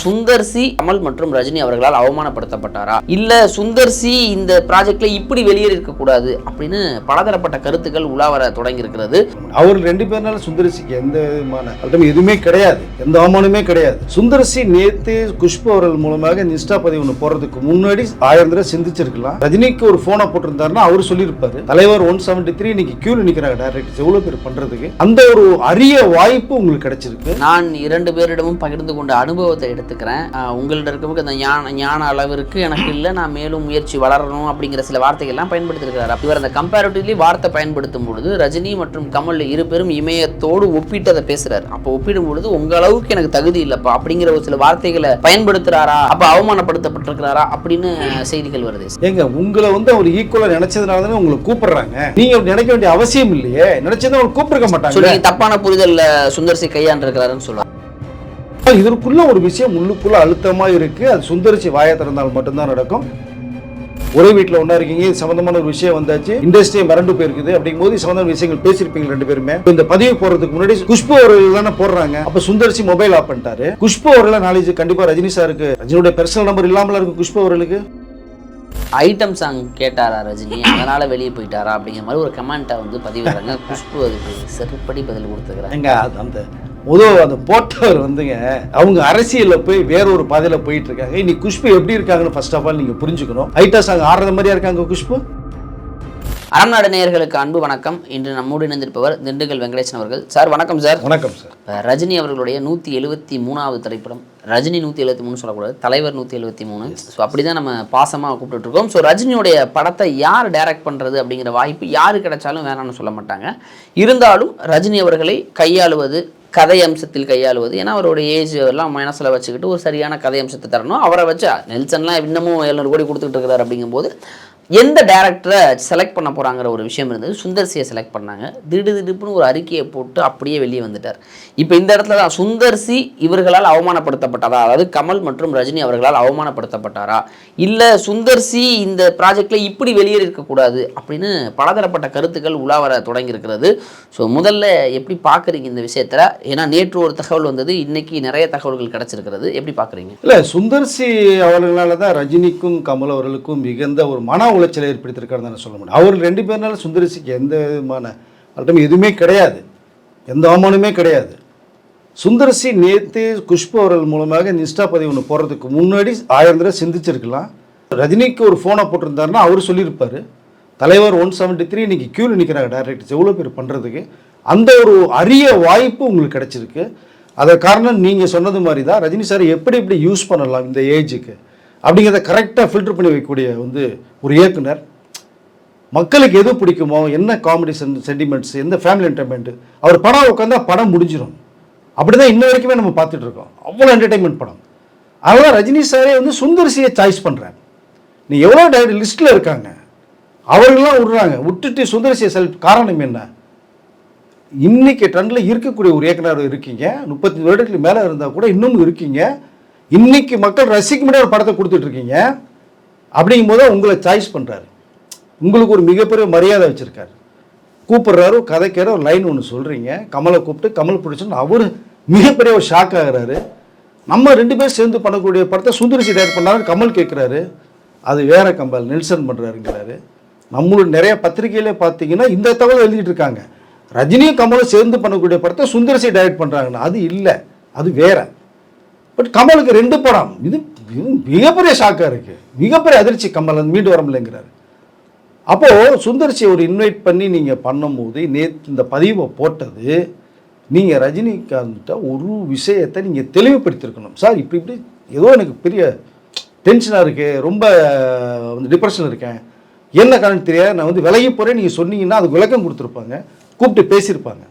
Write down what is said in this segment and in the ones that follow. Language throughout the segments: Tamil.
சுந்தர் சி கமல் மற்றும் ரஜினி அவர்களால் அவமானப்படுத்தப்பட்டாரா? இல்ல சுந்தர் சி இந்த ப்ராஜெக்ட்ல இப்படி வெளியேறி இருக்க கூடாது அப்படின்னு பலதரப்பட்ட கருத்துக்கள் உலாவர தொடங்கி இருக்கிறது அவர் ரெண்டு பேர்னால சுந்தரசிக்கு எந்த விதமான எதுவுமே கிடையாது. எந்த அவமானமே கிடையாது. சுந்தரசி நேத்து குஷ்பு அவர்கள் மூலமாக இந்த இன்ஸ்டா பதிவு ஒன்று போறதுக்கு முன்னாடி ஆயிரம் தடவை சிந்திச்சிருக்கலாம். ரஜினிக்கு ஒரு போனை போட்டிருந்தாருன்னா அவர் சொல்லியிருப்பாரு. தலைவர் ஒன் செவன்டி த்ரீ இன்னைக்கு கியூல நிக்கிறாங்க டேரக்டர்ஸ் எவ்வளவு பேர் பண்றதுக்கு? அந்த ஒரு அரிய வாய்ப்பு உங்களுக்கு கிடைச்சிருக்கு. நான் இரண்டு பேரிடமும் பகிர்ந்து கொண்ட அனுபவத்தை எடுத்துக்கிறேன் ஆஹ் உங்கள்ட்ட இருக்கவங்க அந்த ஞான ஞான அளவிற்கு எனக்கு இல்லை நான் மேலும் முயற்சி வளரணும் அப்படிங்கிற சில வார்த்தைகள்லாம் பயன்படுத்தியிருக்கிறார் இவர் அந்த கம்பேரிட்டிவ்லி வார்த்தை பயன்படுத்தும் பொழுது ரஜினி மற்றும் கமல் இரு பேரும் இமயத்தோடு ஒப்பிட்டு அதை பேசுறாரு. அப்போ ஒப்பிடும் பொழுது உங்க அளவுக்கு எனக்கு தகுதி இல்லப்பா அப்படிங்கிற ஒரு சில வார்த்தைகளை பயன்படுத்துறாரா? அப்ப அவமானப்படுத்தப்பட்டிருக்கிறாரா? அப்படின்னு செய்திகள் வருது. ஏங்க உங்களை வந்து அவர் ஈக்குவலா நினைச்சதுனால தானே உங்களை கூப்பிடுறாங்க. நீங்க நினைக்க வேண்டிய அவசியம் இல்லையே. நினைச்சதை அவர் கூப்பிட்டுருக்க மாட்டாங்க. தப்பான புரிதல்ல சுந்தர்சி கையாண்டிருக்கிறாருன்னு சொல்லுவாங்க. இதற்குள்ள ஒரு விஷயம் உள்ளுக்குள்ள அழுத்தமா இருக்கு. அது சுந்தரிச்சு வாயை திறந்தால் மட்டும்தான் நடக்கும். ஒரே வீட்டில் ஒன்றா இருக்கீங்க. இது சம்பந்தமான ஒரு விஷயம் வந்தாச்சு. இண்டஸ்ட்ரியை மறந்து போயிருக்குது. அப்படிங்கும்போது இது சம்பந்தமான விஷயங்கள் பேசியிருப்பீங்க ரெண்டு பேருமே. இந்த பதிவு போறதுக்கு முன்னாடி குஷ்பு அவர்கள் தானே போடுறாங்க. அப்ப சுந்தரிசி மொபைல் ஆஃப் பண்ணிட்டாரு. குஷ்பு அவர்களை நாளைக்கு கண்டிப்பா ரஜினி சாருக்கு ரஜினியோட பர்சனல் நம்பர் இல்லாமல இருக்கு குஷ்பு அவர்களுக்கு? ஐட்டம் சாங் கேட்டாரா ரஜினி? அதனால வெளியே போயிட்டாரா அப்படிங்கிற மாதிரி ஒரு கமெண்ட்டை வந்து பதிவிடுறாங்க. குஷ்பு அதுக்கு செருப்படி பதில் கொடுத்துக்கிறாங்க அந்த முதல் அந்த போட்டவர் வந்துங்க அவங்க அரசியலில் போய் வேற ஒரு பாதையில் போயிட்டு இருக்காங்க. இன்னைக்கு குஷ்பு எப்படி இருக்காங்கன்னு ஃபர்ஸ்ட் ஆஃப் ஆல் நீங்கள் புரிஞ்சுக்கணும். ஐட்டா சாங் ஆடுற மாதிரியா இருக்காங்க குஷ்பு? அறநாடு நேயர்களுக்கு அன்பு வணக்கம். இன்று நம்மோடு இணைந்திருப்பவர் திண்டுக்கல் வெங்கடேசன் அவர்கள். சார் வணக்கம் சார். வணக்கம் சார். ரஜினி அவர்களுடைய நூற்றி எழுபத்தி மூணாவது திரைப்படம். ரஜினி நூற்றி எழுபத்தி மூணு சொல்லக்கூடாது தலைவர் நூற்றி எழுபத்தி மூணு. ஸோ அப்படி தான் நம்ம பாசமாக கூப்பிட்டுட்டு இருக்கோம். ஸோ ரஜினியுடைய படத்தை யார் டைரக்ட் பண்ணுறது அப்படிங்கிற வாய்ப்பு யார் கிடைச்சாலும் வேணாம்னு சொல்ல மாட்டாங்க. இருந்தாலும் ரஜினி அவர்களை கையாளுவது கதை அம்சத்தில் கையாளுவது ஏன்னா அவருடைய ஏஜ் எல்லாம் மனசில் வச்சுக்கிட்டு ஒரு சரியான கதை அம்சத்தை தரணும். அவரை வச்சு நெல்சன்லாம் இன்னமும் எழுநூறு கோடி கொடுத்துட்டு இருக்கிறார் அப்படிங்கும்போது எந்த டேரக்டரை செலக்ட் பண்ண போகிறாங்கிற ஒரு விஷயம் இருந்தது. சுந்தர்சியை செலக்ட் பண்ணாங்க. திடு திடுப்புன்னு ஒரு அறிக்கையை போட்டு அப்படியே வெளியே வந்துட்டார். இப்போ இந்த இடத்துல தான் சுந்தர்சி இவர்களால் அவமானப்படுத்தப்பட்டாரா அதாவது கமல் மற்றும் ரஜினி அவர்களால் அவமானப்படுத்தப்பட்டாரா? இல்லை சுந்தர்சி இந்த ப்ராஜெக்டில் இப்படி வெளியேறி இருக்கக்கூடாது அப்படின்னு பலதரப்பட்ட கருத்துக்கள் உலாவர தொடங்கியிருக்கிறது. ஸோ முதல்ல எப்படி பார்க்குறீங்க இந்த விஷயத்தில்? ஏன்னா நேற்று ஒரு தகவல் வந்தது இன்றைக்கி நிறைய தகவல்கள் கிடச்சிருக்கிறது. எப்படி பார்க்குறீங்க? இல்லை சுந்தர்சி அவர்களால் தான் ரஜினிக்கும் கமல் அவர்களுக்கும் மிகுந்த ஒரு மன உளைச்சலை ஏற்படுத்தியிருக்காருன்னு சொல்ல முடியும். அவர் ரெண்டு பேர்னால சுந்தர்சிக்கு எந்த விதமான அர்த்தம் எதுவுமே கிடையாது. எந்த அவமானமே கிடையாது. சுந்தரசி நேத்து குஷ்பு அவர்கள் மூலமாக இன்ஸ்டா பதிவு ஒன்று போடுறதுக்கு முன்னாடி ஆயிரம் தடவை சிந்திச்சிருக்கலாம். ரஜினிக்கு ஒரு ஃபோனை போட்டிருந்தாருன்னா அவர் சொல்லியிருப்பார். தலைவர் ஒன் செவன்ட்டி த்ரீ இன்றைக்கி கியூவில் நிற்கிறாங்க டேரக்டர்ஸ் எவ்வளோ பேர் பண்ணுறதுக்கு அந்த ஒரு அரிய வாய்ப்பு உங்களுக்கு கிடச்சிருக்கு. அதை காரணம் நீங்கள் சொன்னது மாதிரி தான் ரஜினி சார் எப்படி எப்படி யூஸ் பண்ணலாம் இந்த ஏஜுக்கு அப்படிங்கிறத கரெக்டாக ஃபில்டர் பண்ணி வைக்கக்கூடிய வந்து ஒரு இயக்குனர். மக்களுக்கு எது பிடிக்குமோ என்ன காமெடி சென்டிமெண்ட்ஸ் எந்த ஃபேமிலி என்டர்டைன்மெண்ட்டு அவர் படம் உட்காந்தா படம் முடிஞ்சிடும் அப்படி தான் இன்ன வரைக்குமே நம்ம பார்த்துட்டு இருக்கோம். அவ்வளோ என்டர்டைன்மெண்ட் படம். அதனால் ரஜினி சாரே வந்து சுந்தர்சியை சாய்ஸ் பண்ணுறாங்க நீ எவ்வளோ டைரக்டர் லிஸ்ட்டில் இருக்காங்க? அவர்கள்லாம் விடுறாங்க. விட்டுட்டு சுந்தர்சியை செல் காரணம் என்ன? இன்னைக்கு ட்ரெண்டில் இருக்கக்கூடிய ஒரு இயக்குனர் இருக்கீங்க. முப்பத்தி வருடத்துக்கு மேலே இருந்தால் கூட இன்னமும் இருக்கீங்க. இன்னைக்கு மக்கள் ரசிக்க முடியாத ஒரு படத்தை கொடுத்துட்டு இருக்கீங்க அப்படிங்கும்போது உங்களை சாய்ஸ் பண்ணுறாரு உங்களுக்கு ஒரு மிகப்பெரிய மரியாதை வச்சுருக்காரு. கூப்பிட்றாரு கதைக்கிற ஒரு லைன் ஒன்று சொல்கிறீங்க கமலை கூப்பிட்டு கமல் பிடிச்சோன்னு அவர் மிகப்பெரிய ஒரு ஷாக் ஆகிறாரு. நம்ம ரெண்டு பேரும் சேர்ந்து பண்ணக்கூடிய படத்தை சுந்தரிசி டேரக்ட் பண்ணாரு கமல் கேட்குறாரு அது வேற கம்பல் நெல்சன் பண்ணுறாருங்கிறாரு நம்மளுடைய நிறைய பத்திரிகையிலே பார்த்தீங்கன்னா இந்த தகவல் எழுதிட்டு இருக்காங்க. ரஜினியும் கமலும் சேர்ந்து பண்ணக்கூடிய படத்தை சுந்தரசி டைரக்ட் பண்ணுறாங்கன்னா அது இல்லை. அது வேற. பட் கமலுக்கு ரெண்டு படம். இது மிகப்பெரிய ஷாக்காக இருக்கு. மிகப்பெரிய அதிர்ச்சி கமல் அந்த மீண்டு வர முடியலைங்கிறாரு அப்போது சுந்தர்சி ஒரு இன்வைட் பண்ணி நீங்கள் பண்ணும்போது நேற்று இந்த பதிவை போட்டது நீங்கள் ரஜினிகாந்த்கிட்ட ஒரு விஷயத்தை நீங்கள் தெளிவுபடுத்தியிருக்கணும். சார் இப்படி இப்படி ஏதோ எனக்கு பெரிய டென்ஷனாக இருக்குது ரொம்ப வந்து டிப்ரெஷன் இருக்கேன். என்ன காரணம் தெரியாது. நான் வந்து விலகி போகிறேன் நீங்கள் சொன்னீங்கன்னா அதுக்கு விளக்கம் கொடுத்துருப்பாங்க. கூப்பிட்டு பேசியிருப்பாங்க.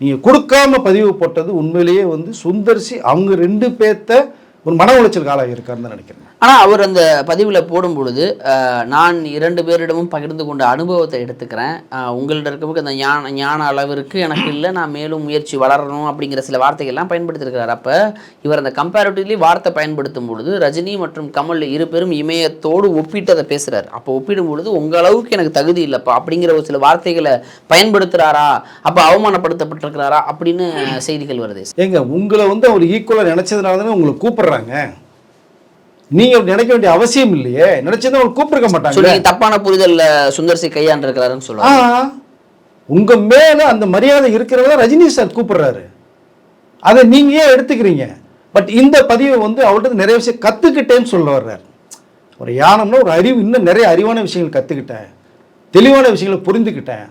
நீங்கள் கொடுக்காம பதிவு போட்டது உண்மையிலேயே வந்து சுந்தர்சி அவங்க ரெண்டு பேர்த்த ஒரு மன உளைச்சலுக்கு ஆளாகி இருக்காருன்னு நினைக்கிறேன். ஆனால் அவர் அந்த பதிவில் போடும் பொழுது நான் இரண்டு பேரிடமும் பகிர்ந்து கொண்ட அனுபவத்தை எடுத்துக்கிறேன். அஹ், உங்கள்ட்ட இருக்கவங்க அந்த ஞான ஞான அளவிற்கு எனக்கு இல்லை நான் மேலும் முயற்சி வளரணும் அப்படிங்கிற சில வார்த்தைகள்லாம் பயன்படுத்தியிருக்கிறார். அப்போ இவர் அந்த கம்பேரிட்டிவ்லி வார்த்தை பயன்படுத்தும் பொழுது ரஜினி மற்றும் கமல் இரு பேரும் இமயத்தோடு ஒப்பிட்டு அதை பேசுகிறார் அப்போ ஒப்பிடும் பொழுது உங்கள் அளவுக்கு எனக்கு தகுதி இல்லைப்பா அப்படிங்கிற ஒரு சில வார்த்தைகளை பயன்படுத்துகிறாரா அப்போ அவமானப்படுத்தப்பட்டிருக்கிறாரா? அப்படின்னு செய்திகள் வருது. ஏங்க உங்களை வந்து அவர் ஈக்குவலாக நினச்சதுனால தானே உங்களை கூப்பிடுறாங்க? நீங்க நினைக்க வேண்டிய அவசியம் இல்லையே. நினைச்சதை அவங்க கூப்பிட்டுருக்க மாட்டாங்க. தப்பான புரிதல்ல சுந்தர்சி கையாண்டிருக்கிறாருன்னு ஆ சொல்லுவாங்க. உங்க மேல அந்த மரியாதை இருக்கிறவங்க ரஜினி சார் கூப்பிடுறாரு. அதை நீங்க ஏன் எடுத்துக்கிறீங்க. பட் இந்த பதிவை வந்து அவர்கிட்ட நிறைய விஷயம் கத்துக்கிட்டேன்னு சொல்ல வர்றாரு. ஒரு யானம்னா ஒரு அறிவு இன்னும் நிறைய அறிவான விஷயங்கள் கத்துக்கிட்டேன். தெளிவான விஷயங்களை புரிந்துக்கிட்டேன்.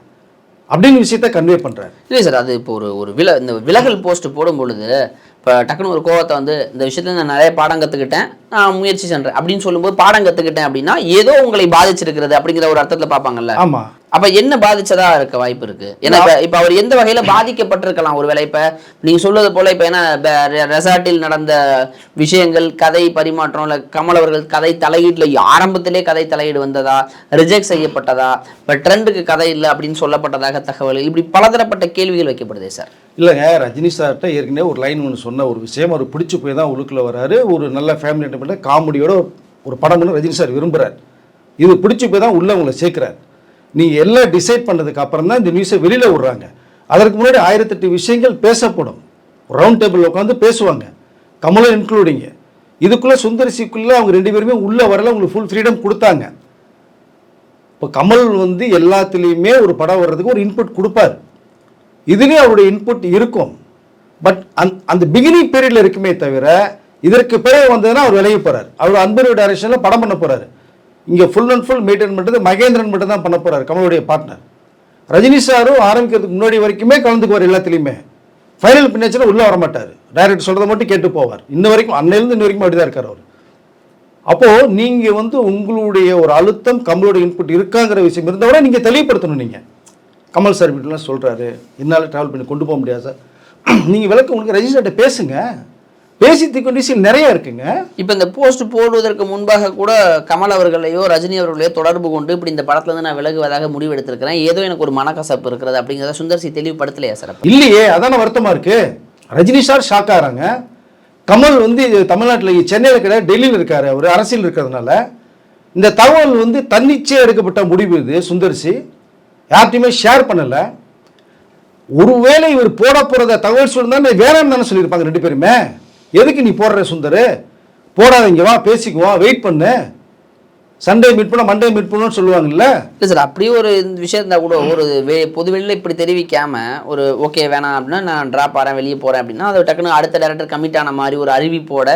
அப்படின்னு விஷயத்த கன்வே பண்றாரு. இல்லை சார் அது இப்போ ஒரு ஒரு வில இந்த விலகல் போஸ்ட் போடும் பொழுது இப்போ டக்குன்னு ஒரு கோவத்தை வந்து இந்த விஷயத்துல நான் நிறைய பாடம் கற்றுக்கிட்டேன் நான் முயற்சி சென்றேன். அப்படின்னு சொல்லும்போது பாடம் கற்றுக்கிட்டேன் அப்படின்னா ஏதோ உங்களை பாதிச்சிருக்கிறது அப்படிங்கிற ஒரு அர்த்தத்தில் பார்ப்பாங்கல்ல? ஆமாம் அப்ப என்ன பாதிச்சதா இருக்க வாய்ப்பு இருக்கு? ஏன்னா இப்ப- அவர் எந்த வகையில பாதிக்கப்பட்டிருக்கலாம் ஒருவேளை இப்ப நீங்க சொல்றது போல இப்ப ஏன்னா ரெசார்ட்டில் நடந்த விஷயங்கள் கதை பரிமாற்றம் இல்ல கமல் அவர்கள் கதை தலையீடுல ஆரம்பத்திலே கதை தலையீடு வந்ததா? ரிஜெக்ட் செய்யப்பட்டதா? இப்ப ட்ரெண்டுக்கு கதை இல்லை அப்படின்னு சொல்லப்பட்டதாக தகவல் இப்படி பலதரப்பட்ட கேள்விகள் வைக்கப்படுதே சார். இல்லைங்க ரஜினி சார்கிட்ட ஏற்கனவே ஒரு லைன் ஒன்று சொன்ன ஒரு விஷயம். அவர் பிடிச்சி போய் தான் உள்ளுக்குள்ள வராரு. ஒரு நல்ல ஃபேமிலி காமெடியோட ஒரு படம் ரஜினி சார் விரும்புகிறார் இது பிடிச்சி போய் தான் உள்ளவங்களை சேர்க்குறாரு. நீங்கள் எல்லாம் டிசைட் பண்ணதுக்கு அப்புறம் தான் இந்த நியூஸை வெளியில் விடுறாங்க. அதற்கு முன்னாடி ஆயிரத்தெட்டு விஷயங்கள் பேசப்படும். ரவுண்ட் டேபிள் உட்காந்து பேசுவாங்க. கமலும் இன்க்ளூடிங்க இதுக்குள்ளே சுந்தரிசிக்குள்ளே அவங்க ரெண்டு பேருமே உள்ளே வரல உங்களுக்கு ஃபுல் ஃப்ரீடம் கொடுத்தாங்க. இப்போ கமல் வந்து எல்லாத்துலேயுமே ஒரு படம் வர்றதுக்கு ஒரு இன்புட் கொடுப்பார். இதுலேயும் அவருடைய இன்புட் இருக்கும். பட் அந் அந்த பிகினிங் பீரியடில் இருக்குமே தவிர இதற்கு பிறகு வந்ததுன்னா அவர் விலகி போகிறார் அவர் அன்பரு டைரக்ஷனில் படம் பண்ண போகிறாரு இங்கே ஃபுல் அண்ட் ஃபுல் மெயின்டைன் பண்ணுறது மகேந்திரன் மட்டும் தான் பண்ண போகிறார் கமலுடைய பார்ட்னர் ரஜினி சாரும் ஆரம்பிக்கிறதுக்கு முன்னாடி வரைக்குமே கலந்துக்குவார் எல்லாத்துலேயுமே. ஃபைனல் பின்னாச்சுன்னா உள்ளே வர மாட்டார் டைரக்டர் சொல்கிறத மட்டும் கேட்டு போவார். இன்ன வரைக்கும் அன்னையிலேருந்து இன்ன வரைக்கும் அப்படி தான் இருக்கார் அவர். அப்போது நீங்கள் வந்து உங்களுடைய ஒரு அழுத்தம் கமலோட இன்புட் இருக்காங்கிற விஷயம் இருந்தால் கூட நீங்கள் தெளிவுபடுத்தணும் நீங்கள் கமல் சார் இப்படிலாம் சொல்கிறாரு என்னால் ட்ராவல் பண்ணி கொண்டு போக முடியாது சார் நீங்கள் விளக்கம் உங்களுக்கு ரஜினிசார்ட்ட பேசுங்க. பேசி தீர்க்க விஷயம் நிறைய இருக்குங்க. இப்ப இந்த போஸ்ட் போடுவதற்கு முன்பாக கூட கமல் அவர்களையோ ரஜினி அவர்களையோ தொடர்பு கொண்டு இப்படி இந்த படத்துல இருந்து நான் விலகுவதாக முடிவெடுத்திருக்கிறேன். ஏதோ எனக்கு ஒரு மனக்கசப்பு இருக்கிறது அப்படிங்கிறத சுந்தர்சி தெளிவுபடுத்தலையா சார்? இல்லையே அதான வருத்தமா இருக்கு. ரஜினி சார் ஷாக் ஆகிறாங்க கமல் வந்து தமிழ்நாட்டில் சென்னையில் கிடையாது டெல்லியில் இருக்காரு. அவர் அரசியல் இருக்கிறதுனால. இந்த தகவல் வந்து தன்னிச்சையாக எடுக்கப்பட்ட முடிவு இது சுந்தர்சி யார்ட்டையுமே ஷேர் பண்ணலை. ஒருவேளை இவர் போட போகிறத தகவல் சொல்லியிருந்தா வேணாம்னு தானே சொல்லியிருப்பாங்க ரெண்டு பேருமே. எதுக்கு நீ போடுற சுந்தர்? போடாதீங்க வா பேசிக்குவோம் வெயிட் பண்ணு. சண்டே மீட் பண்ண மண்டே மீட் பண்ணணும்னு சொல்லுவாங்கல்ல? இல்லை சார் அப்படியே ஒரு இந்த விஷயம் இருந்தால் கூட ஒரு வெ பொது வெளியில் இப்படி தெரிவிக்காம ஒரு ஓகே வேணாம் அப்படின்னா நான் ட்ராப் ஆகிறேன் வெளியே போகிறேன் அப்படின்னா அது டக்குன்னு அடுத்த டேரக்டர் கமிட் ஆன மாதிரி ஒரு அறிவிப்போட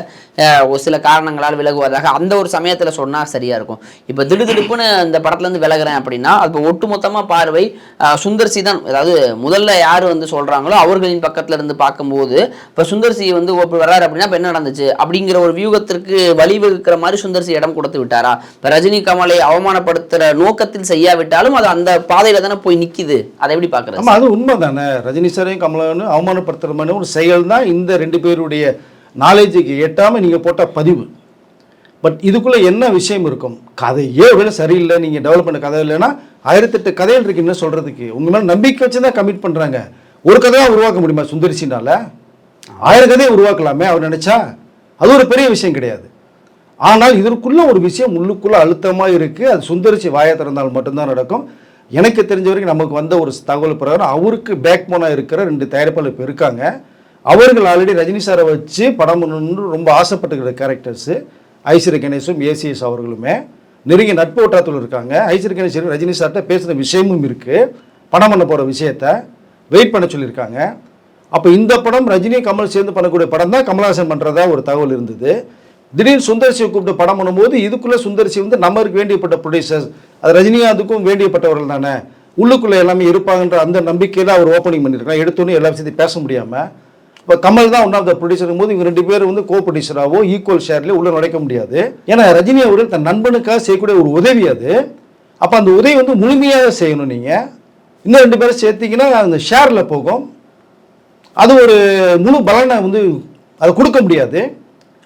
ஒரு சில காரணங்களால் விலகுவதாக அந்த ஒரு சமயத்தில் சொன்னால் சரியாக இருக்கும். இப்போ திடுதிடுப்புன்னு இந்த படத்துலேருந்து விலகுறேன் அப்படின்னா அது ஒட்டுமொத்தமாக பார்வை சுந்தர் சுந்தர்சி தான் அதாவது முதல்ல யார் வந்து சொல்கிறாங்களோ அவர்களின் பக்கத்தில் இருந்து பார்க்கும்போது இப்போ சுந்தர்சி வந்து இப்படி வர்றாரு அப்படின்னா இப்போ என்ன நடந்துச்சு? அப்படிங்கிற ஒரு வியூகத்திற்கு வழிவகுக்கிற மாதிரி சுந்தர்சி இடம் கொடுத்து விட்டாரா? ரஜினி கமலை அவமானப்படுத்துகிற நோக்கத்தில் செய்யாவிட்டாலும் அது அந்த பாதையில் தானே போய் நிற்கிது அதை எப்படி பாக்குறது அது உண்மை தானே ரஜினி சாரையும் கமலனும் அவமானப்படுத்துற மாதிரி ஒரு செயல் தான் இந்த ரெண்டு பேருடைய நாலேஜுக்கு எட்டாம நீங்க போட்ட பதிவு. பட் இதுக்குள்ள என்ன விஷயம் இருக்கும்? கதையே ஒருவேளை சரியில்லை நீங்க டெவலப் பண்ண கதை இல்லைன்னா ஆயிரத்தெட்டு கதைகள் இருக்கு என்ன சொல்றதுக்கு. உங்க நம்பிக்கை வச்சு தான் கமிட் பண்றாங்க. ஒரு கதையா உருவாக்க முடியுமா சுந்தரிசினால ஆயிரம் கதையை உருவாக்கலாமே அவர் நினைச்சா? அது ஒரு பெரிய விஷயம் கிடையாது. ஆனால் இதற்குள்ள ஒரு விஷயம் உள்ளுக்குள்ளே அழுத்தமாக இருக்குது அது சுந்தரிசி வாயை திறந்தால் மட்டும்தான் நடக்கும். எனக்கு தெரிஞ்ச வரைக்கும் நமக்கு வந்த ஒரு தகவல் பிரகாரம் அவருக்கு பேக் போனாக இருக்கிற ரெண்டு தயாரிப்பாளர் இப்போ இருக்காங்க. அவர்கள் ஆல்ரெடி ரஜினி சாரை வச்சு படம் பண்ணணும்னு ரொம்ப ஆசைப்பட்டுக்கிற கேரக்டர்ஸு ஐஸ்வர்ய கணேசும் ஏசிஎஸ் அவர்களுமே நெருங்கிய நட்பு வட்டாரத்தில் இருக்காங்க. ஐஸ்வர்ய கணேஷ் ரஜினி சார்கிட்ட பேசுகிற விஷயமும் இருக்குது படம் பண்ண போகிற விஷயத்த வெயிட் பண்ண சொல்லியிருக்காங்க. அப்போ இந்த படம் ரஜினி கமல் சேர்ந்து பண்ணக்கூடிய படம் தான் கமல்ஹாசன் பண்ணுறதா ஒரு தகவல் இருந்தது. திடீர்னு சுந்தர்சியை கூப்பிட்டு படம் பண்ணும்போது இதுக்குள்ளே சுந்தர்சி வந்து நம்மளுக்கு வேண்டியப்பட்ட ப்ரொடியூசர்ஸ் அது ரஜினிகாந்துக்கும் வேண்டியப்பட்டவர்கள் தானே. உள்ளுக்குள்ளே எல்லாமே இருப்பாங்கன்ற அந்த நம்பிக்கையில் அவர் ஓப்பனிங் பண்ணியிருக்காங்க எடுத்தோன்னே எல்லா விஷயத்தையும் பேச முடியாமல் இப்போ கமல் தான் ஒன் ஆஃப் த ப்ரொடியூசர் போது இவங்க ரெண்டு பேரும் வந்து கோ ப்ரொடியூசராகவோ ஈக்குவல் ஷேர்லேயே உள்ளே நுழைக்க முடியாது. ஏன்னா ரஜினி அவர்கள் தன் நண்பனுக்காக செய்யக்கூடிய ஒரு உதவி அது. அப்போ அந்த உதவி வந்து முழுமையாக செய்யணும் நீங்கள் இன்னும் ரெண்டு பேரும் சேர்த்திங்கன்னா அந்த ஷேரில் போகும். அது ஒரு முழு பலனை வந்து அதை கொடுக்க முடியாது.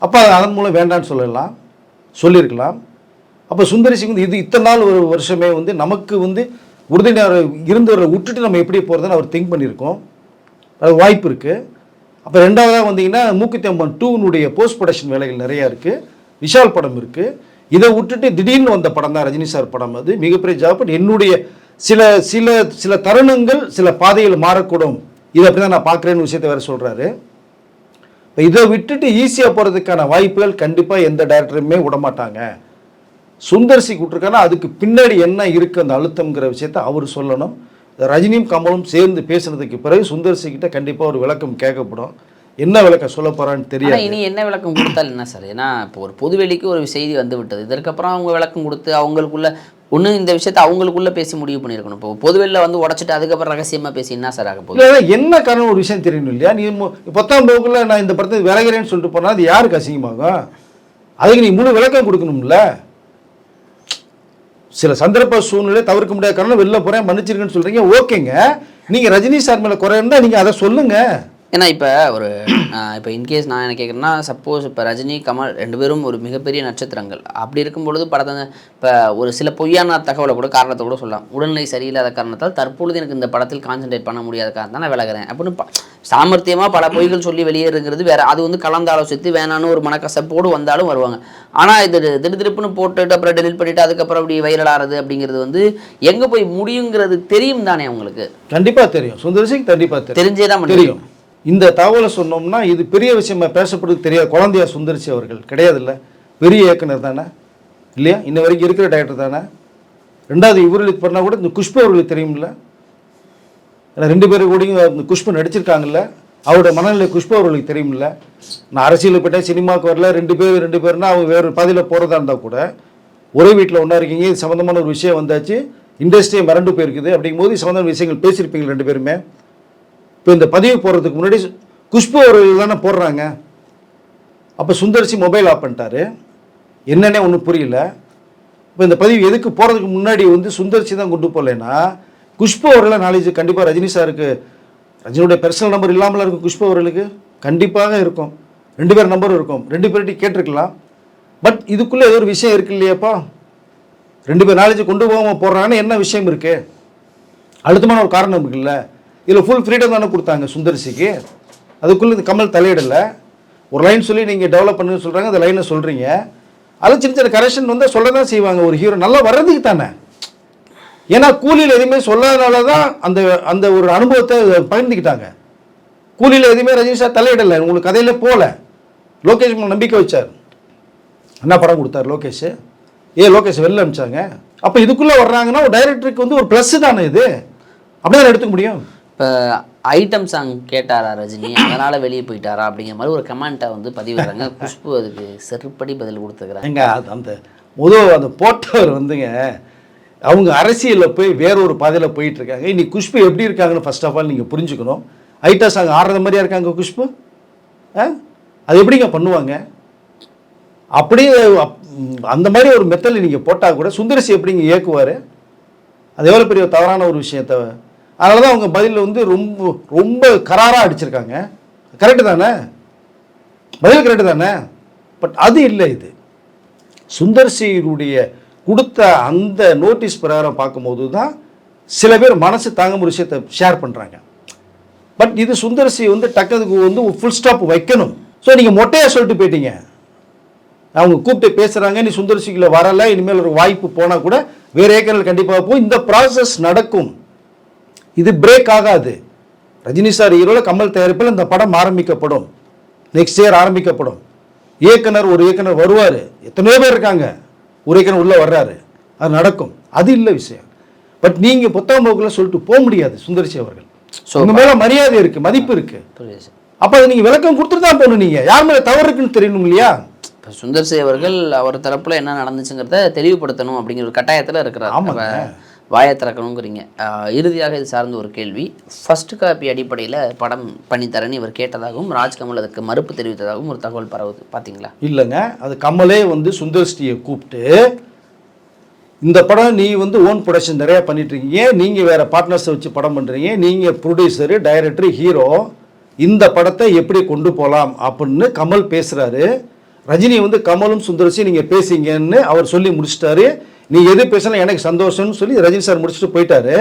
அப்போ அதன் மூலம் வேண்டாம்னு சொல்லலாம் சொல்லியிருக்கலாம். அப்போ சுந்தரி சிங் வந்து இது இத்தனை நாள் ஒரு வருஷமே வந்து நமக்கு வந்து உறுதியாக இருந்தவரை விட்டுட்டு நம்ம எப்படி போகிறதுன்னு அவர் திங்க் பண்ணியிருக்கோம். அது வாய்ப்பு இருக்குது அப்போ ரெண்டாவதாக வந்தீங்கன்னா மூக்குத்தம்பன் டூனுடைய போஸ்ட் ப்ரொடக்ஷன் வேலைகள் நிறையா இருக்குது விஷால் படம் இருக்குது இதை விட்டுட்டு திடீர்னு வந்த படம் தான் ரஜினி சார் படம் அது. மிகப்பெரிய ஜாப். என்னுடைய சில சில சில தருணங்கள் சில பாதைகள் மாறக்கூடும். இதை அப்படி தான் நான் பார்க்குறேன்னு விஷயத்தை வேறு சொல்கிறாரு இதை விட்டுட்டு ஈஸியாக போகிறதுக்கான வாய்ப்புகள் கண்டிப்பாக எந்த டேரக்டருமே விட மாட்டாங்க சுந்தர்சி விட்டுருக்கானா அதுக்கு பின்னாடி என்ன இருக்குது அந்த அழுத்தம்ங்கிற விஷயத்த அவர் சொல்லணும். ரஜினியும் கமலும் சேர்ந்து பேசுனதுக்கு பிறகு சுந்தர்சி கிட்ட கண்டிப்பாக ஒரு விளக்கம் கேட்கப்படும். என்ன விளக்கம் சொல்ல போகிறான்னு தெரியாது. இனி என்ன விளக்கம் கொடுத்தால் என்ன சார்? ஏன்னா இப்போ ஒரு பொதுவெளிக்கு ஒரு செய்தி வந்து விட்டது இதற்கப்புறம் அவங்க விளக்கம் கொடுத்து அவங்களுக்குள்ள ஒன்று இந்த விஷயத்த அவங்களுக்குள்ள பேசி முடிவு பண்ணியிருக்கணும். இப்போ பொதுவெளியில் வந்து உடச்சிட்டு அதுக்கப்புறம் ரகசியமாக பேசி என்ன சார் ஆக போகுது? இல்லை என்ன காரணம் ஒரு விஷயம் தெரியணும் இல்லையா? நீ பத்தாம் வகுப்புல நான் இந்த படத்தை விலகிறேன்னு சொல்லிட்டு போனால் அது யாருக்கு அசிங்கமாகும்? அதுக்கு நீ முழு விளக்கம் கொடுக்கணும்ல. சில சந்தர்ப்ப சூழ்நிலை தவிர்க்க முடியாத காரணம் வெளில போகிறேன் மன்னிச்சிருக்கேன்னு சொல்கிறீங்க ஓகேங்க. நீங்கள் ரஜினி சார் மேலே குறை இருந்தால் நீங்கள் அதை சொல்லுங்கள் ஏன்னா இப்போ ஒரு இப்போ இன்கேஸ் நான் என்ன கேட்குறேன்னா சப்போஸ் இப்போ ரஜினி கமல் ரெண்டு பேரும் ஒரு மிகப்பெரிய நட்சத்திரங்கள். அப்படி இருக்கும் பொழுது படத்தை இப்போ ஒரு சில பொய்யான தகவலை கூட காரணத்தை கூட சொல்லலாம். உடல்நிலை சரியில்லாத காரணத்தால் தற்பொழுது எனக்கு இந்த படத்தில் கான்சென்ட்ரேட் பண்ண முடியாத காரணத்தால் நான் விலகிறேன். அப்படின்னு ப- சாமர்த்தியமா பல பொய்கள் சொல்லி வெளியேறுங்கிறது வேற அது வந்து கலந்து ஆலோசித்து வேணான்னு ஒரு மனக்கசப்போடு வந்தாலும் வருவாங்க. ஆனால் இது திடு திருப்புன்னு போட்டுட்டு அப்புறம் டெலிட் பண்ணிட்டு அதுக்கப்புறம் அப்படி வைரல் ஆறது அப்படிங்கிறது வந்து எங்கே போய் முடியுங்கிறது தெரியும் தானே உங்களுக்கு? கண்டிப்பாக தெரியும். சுந்தர் சிங் கண்டிப்பாக தெரியும். தெரிஞ்சே தான் தெரியும். இந்த தகவலை சொன்னோம்னா இது பெரிய விஷயமா பேசப்படுறது தெரியாது. குழந்தையா சுந்தரிசி அவர்கள் கிடையாதுல்ல. பெரிய இயக்குனர் தானே இல்லையா? இன்ன வரைக்கும் இருக்கிற டைரக்டர் தானே. ரெண்டாவது இவர்களுக்கு பண்ணால் கூட இந்த குஷ்பு அவர்களுக்கு தெரியும்ல ஏன்னா ரெண்டு பேரும் கூடயும் இந்த குஷ்பு நடிச்சிருக்காங்கல்ல. அவரோட மனநிலை குஷ்பு அவர்களுக்கு தெரியும்ல நான் அரசியலுக்கு போயிட்டேன் சினிமாவுக்கு வரல. ரெண்டு பேர் ரெண்டு பேர்னா அவங்க வேறு பாதையில் போகிறதா இருந்தால் கூட ஒரே வீட்டில் ஒன்றா இருக்கீங்க. இது சம்மந்தமான ஒரு விஷயம் வந்தாச்சு. இண்டஸ்ட்ரியை மறண்டு போயிருக்குது. அப்படிங்கும்போது இது சம்மந்தமான விஷயங்கள் பேசியிருப்பீங்க ரெண்டு பேருமே. இப்போ இந்த பதிவு போடுறதுக்கு முன்னாடி குஷ்பு அவர்கள் தானே போடுறாங்க. அப்போ சுந்தர்சி மொபைல் ஆஃப் பண்ணிட்டாரு. என்னன்னே ஒன்றும் புரியல. இப்போ இந்த பதிவு எதுக்கு போகிறதுக்கு முன்னாடி வந்து சுந்தர்சி தான் கொண்டு போகலைன்னா குஷ்பு அவர்களை நாலேஜ் கண்டிப்பாக ரஜினி சாருக்கு ரஜினியோட பர்சனல் நம்பர் இல்லாமல் இருக்கும் குஷ்பு அவர்களுக்கு? கண்டிப்பாக இருக்கும். ரெண்டு பேர் நம்பரும் இருக்கும். ரெண்டு பேர்கிட்ட கேட்டிருக்கலாம். பட் இதுக்குள்ளே ஏதோ ஒரு விஷயம் இருக்கு இல்லையாப்பா? ரெண்டு பேர் நாலேஜ் கொண்டு போகாமல் போடுறாங்கன்னு என்ன விஷயம் இருக்குது அழுத்தமான ஒரு காரணம் இருக்குல்ல. இதில் ஃபுல் ஃப்ரீடம் தானே கொடுத்தாங்க சுந்தரிசிக்கு. அதுக்குள்ளே இந்த கமல் தலையிடலை. ஒரு லைன் சொல்லி நீங்கள் டெவலப் பண்ணுன்னு சொல்கிறாங்க அந்த லைனை சொல்கிறீங்க அதில் சின்ன சின்ன கரெக்ஷன் வந்து சொல்ல தான் செய்வாங்க. ஒரு ஹீரோ நல்லா வர்றதுக்கு தானே. ஏன்னா கூலியில் எதுவுமே சொல்லாதனால தான் அந்த அந்த ஒரு அனுபவத்தை பகிர்ந்துக்கிட்டாங்க கூலியில் எதுவுமே ரஜினி சார் தலையிடலை. உங்களுக்கு கதையில் போகல லோகேஷ் நம்பிக்கை வச்சார். என்ன படம் கொடுத்தார் லோகேஷ்? ஏ லோகேஷ் வெளில அனுப்பிச்சாங்க? அப்போ இதுக்குள்ளே வர்றாங்கன்னா ஒரு டைரக்டருக்கு வந்து ஒரு ப்ளஸ் தானே இது? அப்படிதான் எடுத்துக்க முடியும். இப்போ ஐட்டம் சாங் கேட்டாரா ரஜினி? அதனால் வெளியே போயிட்டாரா அப்படிங்கிற மாதிரி ஒரு கமெண்ட்டை வந்து பதிவிடுறாங்க. குஷ்பு அதுக்கு செருப்படி பதில் கொடுத்துக்கிறாங்க. அது அந்த முதல் அந்த போட்டவர் வந்துங்க அவங்க அரசியலில் போய் வேற ஒரு பாதையில் போயிட்டுருக்காங்க. இன்றைக்கி இன்னைக்கு குஷ்பு எப்படி இருக்காங்கன்னு ஃபர்ஸ்ட் ஆஃப் ஆல் நீங்கள் புரிஞ்சுக்கணும். ஐட்டா சாங் ஆடுறது மாதிரியா இருக்காங்க குஷ்பு? ஆ? அது எப்படிங்க பண்ணுவாங்க? அப்படியே அப்- அந்த மாதிரி ஒரு மெத்தல் நீங்கள் போட்டால் கூட சுந்தரசி எப்படிங்க இயக்குவார்? அது எவ்வளோ பெரிய தவறான ஒரு விஷயத்த அதனால தான் அவங்க பதில் வந்து ரொம்ப ரொம்ப கராராக அடிச்சிருக்காங்க. கரெக்டு தானே? பதில் கரெக்டு தானே? பட் அது இல்லை இது. சுந்தர்சியருடைய கொடுத்த அந்த நோட்டீஸ் பிரகாரம் பார்க்கும்போது தான் சில பேர் மனசு தாங்க ஒரு விஷயத்தை ஷேர் பண்ணுறாங்க பட் இது சுந்தர்சி வந்து டக்கதுக்கு வந்து ஃபுல் ஸ்டாப் வைக்கணும். ஸோ நீங்கள் மொட்டையாக சொல்லிட்டு போயிட்டீங்க. அவங்க கூப்பிட்டு பேசுகிறாங்க நீ சுந்தர்சிக்குள்ள வரல இனிமேல் ஒரு வாய்ப்பு போனால் கூட வேறு ஏக்கரில் கண்டிப்பாக போய் இந்த ப்ராசஸ் நடக்கும். இது பிரேக் ஆகாது. ரஜினி சார் ஹீரோவில் கமல் தயாரிப்பில் இந்த படம் ஆரம்பிக்கப்படும். Next year ஆரம்பிக்கப்படும். இயக்குனர் ஒரு இயக்குனர் வருவார். எத்தனையோ பேர் இருக்காங்க. ஒரு இயக்குனர் உள்ளே வர்றாரு. அது நடக்கும். அது இல்லை விஷயம். பட் நீங்கள் புத்தகம் போக்கில் சொல்லிட்டு போக முடியாது சுந்தர்சி அவர்கள். So, உங்க மேல மரியாதை இருக்கு மதிப்பு இருக்கு. புரியுது. சார் அப்ப அதை நீங்க விளக்கம் கொடுத்துட்டு தான் போகணும் நீங்க. யார் மேல தவறு இருக்குன்னு தெரியணும் இல்லையா? இப்போ சுந்தர் அவர்கள் அவர் தரப்புல என்ன நடந்துச்சுங்கிறத தெளிவுபடுத்தணும் அப்படிங்கிற ஒரு கட்டாயத்தில் இருக்கிறார். ஆமாங்க. வாயை திறக்கணுங்கிறீங்க. இறுதியாக இது சார்ந்த ஒரு கேள்வி. ஃபர்ஸ்ட் காப்பி அடிப்படையில் படம் பண்ணித்தரேன்னு இவர் கேட்டதாகவும் ராஜ்கமல் அதுக்கு மறுப்பு தெரிவித்ததாகவும் ஒரு தகவல் பரவுது. பார்த்தீங்களா இல்லைங்க. அது கமலே வந்து சுந்தர்ஸ்டியை கூப்பிட்டு இந்த படம் நீ வந்து ஓன் ப்ரொடக்ஷன் நிறையா பண்ணிட்டுருக்கீங்க. நீங்கள் வேறு பார்ட்னர்ஸை வச்சு படம் பண்ணுறீங்க நீங்கள் ப்ரொடியூசரு டைரக்டர் ஹீரோ இந்த படத்தை எப்படி கொண்டு போகலாம் அப்படின்னு கமல் பேசுகிறாரு ரஜினி வந்து கமலும் சுந்தரசி நீங்கள் பேசிங்கன்னு அவர் சொல்லி முடிச்சிட்டாரு. நீ எது பேசினா எனக்கு சந்தோஷம்னு சொல்லி ரஜினி சார் முடிச்சுட்டு போயிட்டாரு.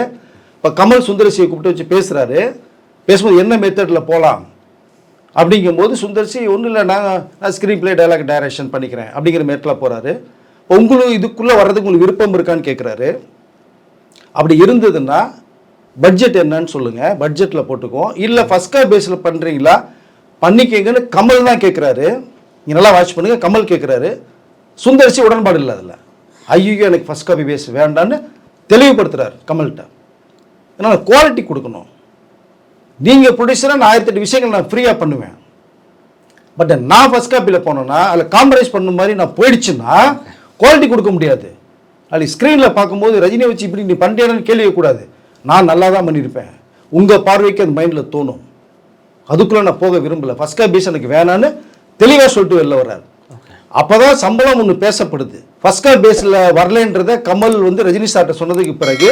இப்போ கமல் சுந்தரசியை கூப்பிட்டு வச்சு பேசுகிறாரு பேசும்போது என்ன மெத்தடில் போகலாம் அப்படிங்கும்போது சுந்தர்சி ஒன்றும் இல்லை நான் நான் ஸ்க்ரீன் ப்ளே டைலாக் டைரக்ஷன் பண்ணிக்கிறேன். அப்படிங்கிற மேட்டில் போகிறாரு உங்களுக்கு இதுக்குள்ளே வர்றதுக்கு உங்களுக்கு விருப்பம் இருக்கான்னு கேட்குறாரு அப்படி இருந்ததுன்னா பட்ஜெட் என்னன்னு சொல்லுங்கள் பட்ஜெட்டில் போட்டுக்குவோம். இல்லை ஃபஸ்ட் கார் பேஸில் பண்ணுறீங்களா பண்ணிக்கங்கன்னு கமல் தான் கேட்குறாரு நீங்கள் நல்லா வாட்ச் பண்ணுங்கள் கமல் கேட்குறாரு சுந்தர்சி உடன்பாடு இல்லை அதில். ஐயோ எனக்கு ஃபஸ்ட் காப்பி பேஸ் வேண்டான்னு தெளிவுபடுத்துறாரு கமல்கிட்ட. ஏன்னா குவாலிட்டி கொடுக்கணும். நீங்கள் ப்ரொடியூசராக நான் ஆயிரத்தெட்டு விஷயங்கள் நான் ஃப்ரீயாக பண்ணுவேன். பட் நான் ஃபஸ்ட் காப்பியில் போனேன்னா அதில் காம்ப்ரமைஸ் பண்ண மாதிரி நான் போயிடுச்சுன்னா குவாலிட்டி கொடுக்க முடியாது. அது ஸ்க்ரீனில் பார்க்கும்போது ரஜினியை வச்சு இப்படி நீ பண்ணிட்டேன்னு கேள்வி கூடாது. நான் நல்லா தான் பண்ணியிருப்பேன். உங்கள் பார்வைக்கு அந்த மைண்டில் தோணும். அதுக்குள்ளே நான் போக விரும்பலை. ஃபஸ்ட் காப்பீஸ் எனக்கு வேணான்னு தெளிவாக சொல்லிட்டு வெளில வர்றாரு. அப்போ தான் சம்பளம் ஒன்று பேசப்படுது. ஃபஸ்ட் கால் பேஸில் வரலன்றத கமல் வந்து ரஜினி சார்கிட்ட சொன்னதுக்கு பிறகு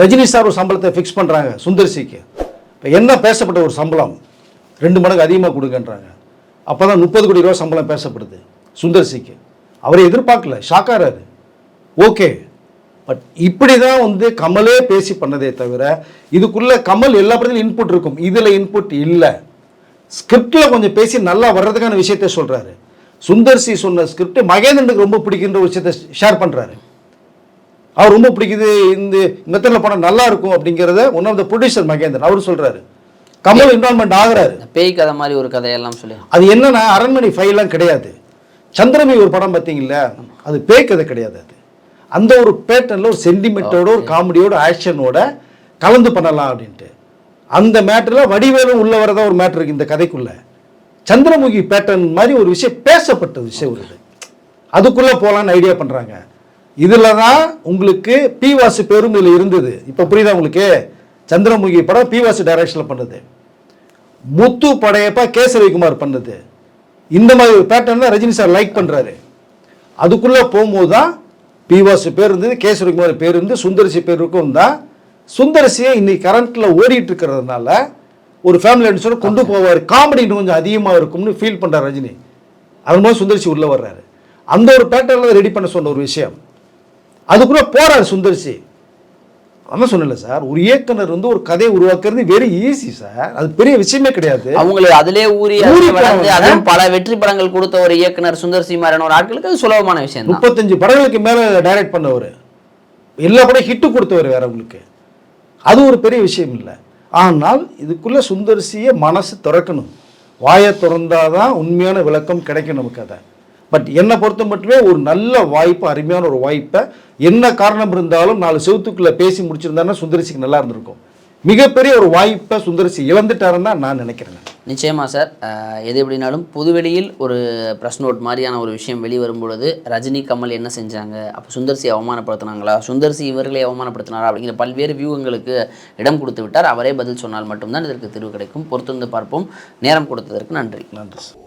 ரஜினி சார் ஒரு சம்பளத்தை ஃபிக்ஸ் பண்ணுறாங்க சுந்தர்சிக்கு இப்போ என்ன பேசப்பட்ட ஒரு சம்பளம்? ரெண்டு மடங்கு அதிகமாக கொடுங்கன்றாங்க. அப்போ தான் முப்பது கோடி ரூபா சம்பளம் பேசப்படுது சுந்தர்சிக்கு அவரை எதிர்பார்க்கல ஷாக்காராரு ஓகே பட் இப்படி தான் வந்து கமலே பேசி பண்ணதே தவிர இதுக்குள்ளே கமல் எல்லா படத்துலையும் இன்புட் இருக்கும். இதில் இன்புட் இல்லை. ஸ்கிரிப்டில் கொஞ்சம் பேசி நல்லா வர்றதுக்கான விஷயத்த சொல்கிறாரு சுந்தர்சி சொன்ன ஸ்கிரிப்ட் மகேந்திரனுக்கு ரொம்ப பிடிக்கின்ற ஒரு விஷயத்தை ஷேர் பண்ணுறாரு அவர் ரொம்ப பிடிக்குது இந்த மெத்தடில் படம் நல்லா இருக்கும் அப்படிங்கிறத one of the producer Mahendran அவர் சொல்கிறாரு கமல் இன்வால்மெண்ட் ஆகுறாரு. பேய் கதை மாதிரி ஒரு கதையெல்லாம் சொல்லி. அது என்னன்னா அரண்மனை ஃபைல்லாம் கிடையாது. சந்திரமி ஒரு படம் பார்த்தீங்களா அது பேய் கதை கிடையாது அது. அந்த ஒரு பேட்டர்னில் ஒரு சென்டிமெண்ட்டோட ஒரு காமெடியோட ஆக்ஷனோட கலந்து பண்ணலாம் அப்படின்ட்டு. அந்த மேட்டரில் வடிவேலும் உள்ள வரதா ஒரு மேட்டர் இருக்கு இந்த கதைக்குள்ள. சந்திரமுகி பேட்டர்ன் மாதிரி ஒரு விஷயம் பேசப்பட்ட விஷயம் வருது அதுக்குள்ளே போகலான்னு ஐடியா பண்ணுறாங்க இதில் தான் உங்களுக்கு பி வாசு பேரும் இதில் இருந்தது. இப்போ புரியுதா உங்களுக்கு? சந்திரமுகி படம் பி வாசு டைரக்ஷனில் பண்ணுது. முத்து படையப்பா கே ரவிக்குமார் பண்ணது. இந்த மாதிரி ஒரு பேட்டர்ன் தான் ரஜினி சார் லைக் பண்ணுறாரு அதுக்குள்ளே போகும்போது தான் பிவாசு பேர் இருந்தது கே ரவிக்குமார் பேர் இருந்து சுந்தரிசி பேருக்கும் தான். சுந்தரசியை இன்னைக்கு கரண்ட்டில் ஓடிட்டு இருக்கிறதுனால ஒரு ஃபேமிலி சொல்லி கொண்டு போவார். காமெடி இன்னும் கொஞ்சம் அதிகமாக இருக்கும்னு ஃபீல் பண்ணுறார் ரஜினி. அது மாதிரி சுந்தரசி உள்ளே வர்றாரு. அந்த ஒரு பேட்டர்னில் ரெடி பண்ண சொன்ன ஒரு விஷயம். அதுக்குள்ளே போறாரு சுந்தர்சி அதான் சொன்னல சார் ஒரு இயக்குனர் வந்து ஒரு கதையை உருவாக்குறது வெரி ஈஸி சார். அது பெரிய விஷயமே கிடையாது. அவங்களை அதிலே ஊறி. அதுவும் பல வெற்றி படங்கள் கொடுத்த ஒரு இயக்குனர் சுந்தர் சி மாதிரியான ஒரு ஆட்களுக்கு அது சுலபமான விஷயம் முப்பத்தஞ்சு படங்களுக்கு மேலே டைரக்ட் பண்ணவர். எல்லா படம் ஹிட்டு கொடுத்தவர் வேற உங்களுக்கு அது ஒரு பெரிய விஷயம் இல்லை. ஆனால் இதுக்குள்ளே சுந்தரிசியை மனசு திறக்கணும். வாயை திறந்தாதான் உண்மையான விளக்கம் கிடைக்கும் நமக்கு அதை. பட் என்னை பொறுத்த மட்டுமே ஒரு நல்ல வாய்ப்பு அருமையான ஒரு வாய்ப்பை என்ன காரணம் இருந்தாலும் நாலு செவத்துக்குள்ளே பேசி முடிச்சிருந்தாருன்னா சுந்தரிசிக்கு நல்லா இருந்திருக்கும். மிகப்பெரிய ஒரு வாய்ப்பை சுந்தரசி இழந்துட்டாருன்னு தான் நான் நினைக்கிறேன். நிச்சயமா சார். எது எப்படினாலும் பொதுவெளியில் ஒரு ப்ரெஸ் நோட் மாதிரியான ஒரு விஷயம் வெளிவரும் பொழுது ரஜினி கமல் என்ன செஞ்சாங்க? அப்போ சுந்தர்சி அவமானப்படுத்தினாங்களா? சுந்தர்சி இவர்களை அவமானப்படுத்தினாரா? அப்படிங்கிற பல்வேறு வியூகங்களுக்கு இடம் கொடுத்து விட்டார். அவரே பதில் சொன்னால் மட்டும்தான் இதற்கு தீர்வு கிடைக்கும். பொறுத்திருந்து பார்ப்போம். நேரம் கொடுத்ததற்கு நன்றி. நன்றி சார்.